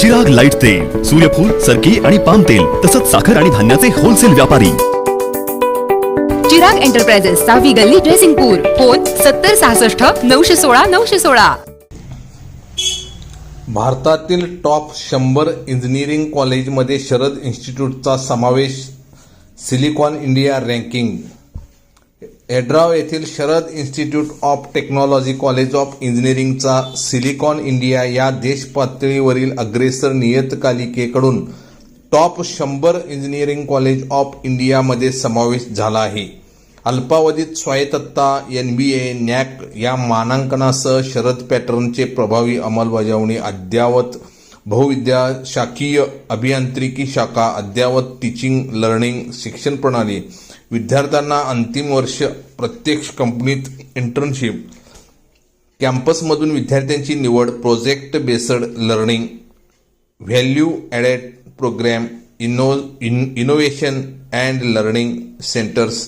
जग लाइट तेल सूर्यफूल सरकी आणि पाम तेल तसंच साखर आणि धान्याचे होलसेल व्यापारी. चिराग एंटरप्राइजेस सहावी गल्ली ड्रेसिंगपूर फोन सत्तर सहासष्ट नऊशे सोळा नऊशे सोळा. भारतातील टॉप शंभर इंजिनिअरिंग कॉलेजमध्ये शरद इन्स्टिट्यूटचा समावेश सिलिकॉन इंडिया रँकिंग एड्राव येथील Sharad institute of technology college of इंजिनिअरिंगचा silicon India या देश पातळीवरील अग्रेसर नियतकालिकेकडून टॉप शंभर इंजिनिअरिंग कॉलेज ऑफ इंडियामध्ये समावेश झाला आहे. अल्पावधीत स्वायत्तता एन बी ए नॅक या मानांकनासह शरद पॅटर्नचे प्रभावी अंमलबजावणी अद्ययावत बहुविद्या शाखीय अभियांत्रिकी शाखा अद्ययावत टीचिंग लर्निंग शिक्षण प्रणाली विद्यार्थ्यांना अंतिम वर्ष प्रत्यक्ष कंपनीत इंटर्नशिप कॅम्पसमधून विद्यार्थ्यांची निवड project based learning value added program Eno in innovation and learning centres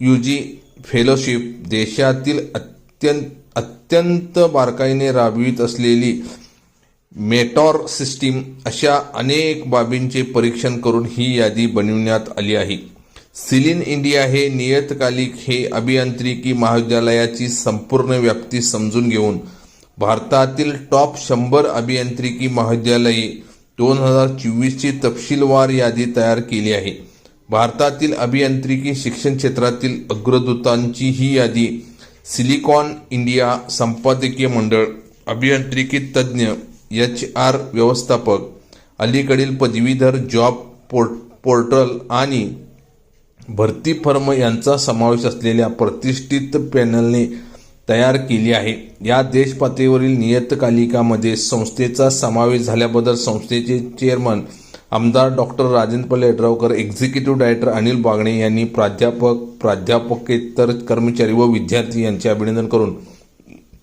U G fellowship देशातील अत्यंत अत्यंत बारकाईने राबवित असलेली मेटॉर सिस्टीम अशा अनेक बाबींचे परीक्षण करून ही यादी बनविण्यात आली आहे. सिलिन इंडिया हे नियतकालिक हे अभियांत्रिकी महाविद्यालयाची संपूर्ण व्याप्ती समजून घेऊन भारतातील टॉप शंभर अभियांत्रिकी महाविद्यालये दोन हजार चोवीसची तपशीलवार यादी तयार केली आहे. भारतातील अभियांत्रिकी शिक्षण क्षेत्रातील अग्रदूतांची ही यादी सिलिकॉन इंडिया संपादकीय मंडळ अभियांत्रिकी तज्ज्ञ एच आर व्यवस्थापक अलीकडील पदवीधर जॉब पोर्ट पोर्टल आणि भरती फर्म यांचा समावेश असलेल्या प्रतिष्ठित पॅनलने तयार केली आहे. या देशपातळीवरील नियतकालिकामध्ये संस्थेचा समावेश झाल्याबद्दल संस्थेचे चेअरमन आमदार doctor Rajendra Yadravkar executive director Anil Bagane यांनी प्राध्यापक प्राध्यापकेतर कर्मचारी व विद्यार्थी यांचे अभिनंदन करून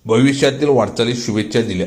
भविष्यातील वाटचालीस शुभेच्छा दिल्या.